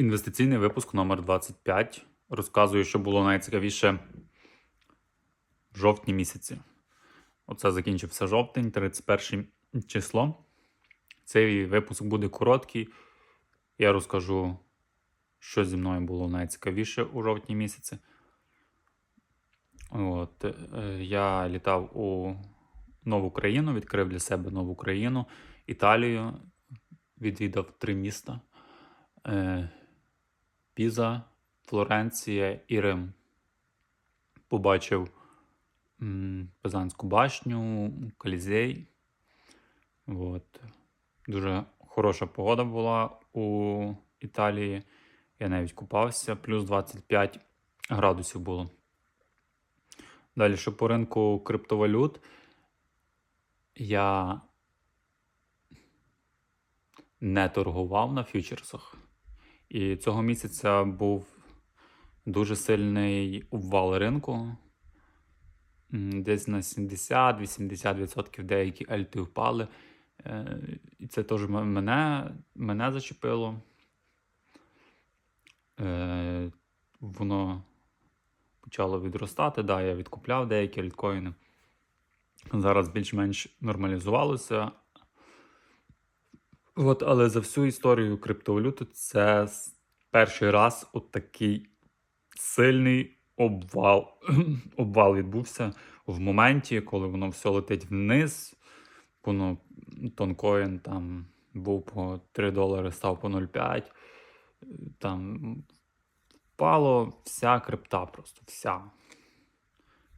Інвестиційний випуск номер 25 Розказую, що було найцікавіше в жовтні місяці. Оце закінчився жовтень, 31 число. Цей випуск буде короткий. Я розкажу, що зі мною було найцікавіше у жовтні місяці. От, е, я літав у нову країну, відкрив для себе нову країну, Італію, відвідав три міста: е, Піза, Флоренція і Рим. Побачив Пизанську башню, Колізей. От. Дуже хороша погода була у Італії. Я навіть купався, плюс 25 градусів було. Далі, що по ринку криптовалют, я не торгував на фьючерсах. І цього місяця був дуже сильний обвал ринку. Десь на 70-80% деякі альти впали. Е, І це теж мене, мене зачепило. Е, Воно почало відростати. Да, я відкупляв деякі альткоїни. Зараз більш-менш нормалізувалося. От, але за всю історію криптовалюти це перший раз от такий сильний обвал, обвал відбувся в моменті, коли воно все летить вниз. Воно тонкоін там був по 3 долари, став по 0,5. Там впало вся крипта просто. Вся.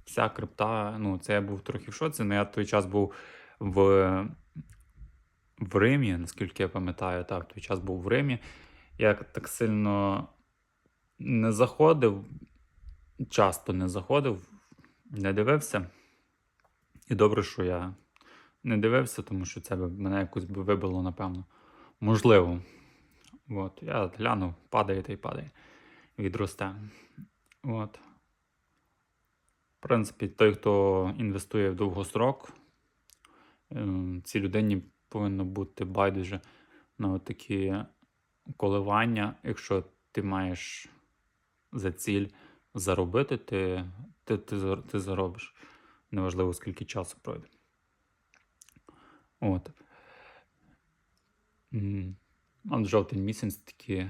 Вся крипта. Ну, це я був трохи в шоці, але я в той час був в, в Римі, наскільки я пам'ятаю, так, той час був в Римі. Я так сильно не заходив, часто не заходив, не дивився. І добре, що я не дивився, тому що це б мене якось би вибило, напевно. Можливо. От, я глянув, падає та й падає. Відросте. От. В принципі, той, хто інвестує в довгострок, ем, цій людині повинно бути байдуже на такі коливання. Якщо ти маєш за ціль заробити, ти, ти, ти, ти заробиш. Неважливо, скільки часу пройде. От. М, От жовтень місяць такі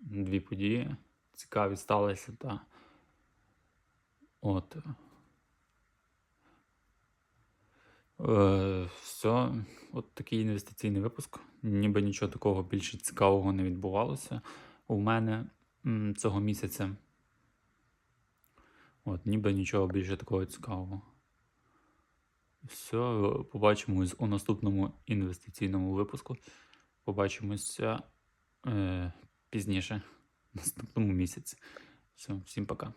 дві події цікаві сталися. Та... От. Е, все. От такий інвестиційний випуск. Ніби нічого такого більше цікавого не відбувалося у мене цього місяця. От, ніби нічого більше такого цікавого. Все, побачимось у наступному інвестиційному випуску. Побачимося е, пізніше, наступному місяці. Все, всім пока.